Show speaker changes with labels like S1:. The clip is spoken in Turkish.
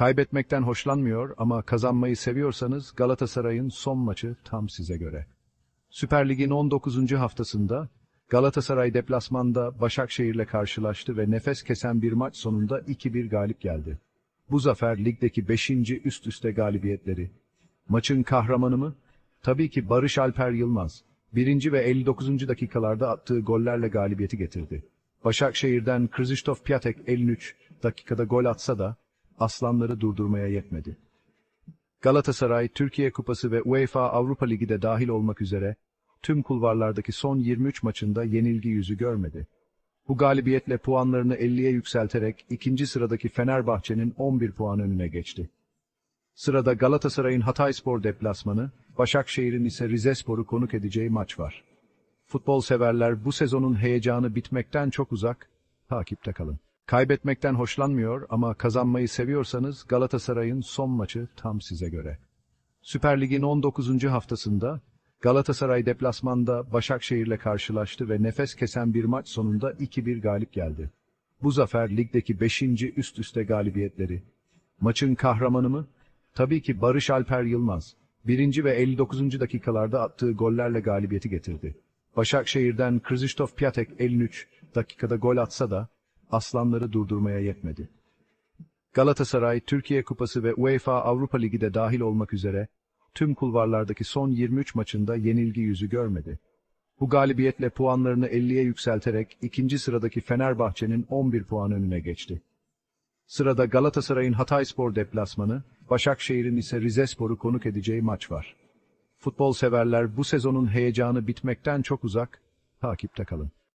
S1: Kaybetmekten hoşlanmıyor ama kazanmayı seviyorsanız Galatasaray'ın son maçı tam size göre. Süper Lig'in 19. haftasında Galatasaray deplasmanda Başakşehir'le karşılaştı ve nefes kesen bir maç sonunda 2-1 galip geldi. Bu zafer ligdeki 5. üst üste galibiyetleri. Maçın kahramanı mı? Tabii ki Barış Alper Yılmaz. 1. ve 59. dakikalarda attığı gollerle galibiyeti getirdi. Başakşehir'den Krzysztof Piatek 53 dakikada gol atsa da aslanları durdurmaya yetmedi. Galatasaray, Türkiye Kupası ve UEFA Avrupa Ligi de dahil olmak üzere tüm kulvarlardaki son 23 maçında yenilgi yüzü görmedi. Bu galibiyetle puanlarını 50'ye yükselterek ikinci sıradaki Fenerbahçe'nin 11 puan önüne geçti. Sırada Galatasaray'ın Hatayspor deplasmanı, Başakşehir'in ise Rizespor'u konuk edeceği maç var. Futbol severler bu sezonun heyecanı bitmekten çok uzak, takipte kalın. Kaybetmekten hoşlanmıyor ama kazanmayı seviyorsanız Galatasaray'ın son maçı tam size göre. Süper Lig'in 19. haftasında Galatasaray deplasmanda Başakşehir'le karşılaştı ve nefes kesen bir maç sonunda 2-1 galip geldi. Bu zafer ligdeki 5. üst üste galibiyetleri. Maçın kahramanı mı? Tabii ki Barış Alper Yılmaz. 1. ve 59. dakikalarda attığı gollerle galibiyeti getirdi. Başakşehir'den Krzysztof Piatek 53 dakikada gol atsa da aslanları durdurmaya yetmedi. Galatasaray, Türkiye Kupası ve UEFA Avrupa Ligi de dahil olmak üzere tüm kulvarlardaki son 23 maçında yenilgi yüzü görmedi. Bu galibiyetle puanlarını 50'ye yükselterek ikinci sıradaki Fenerbahçe'nin 11 puan önüne geçti. Sırada Galatasaray'ın Hatayspor deplasmanı, Başakşehir'in ise Rizespor'u konuk edeceği maç var. Futbol severler bu sezonun heyecanı bitmekten çok uzak, takipte kalın.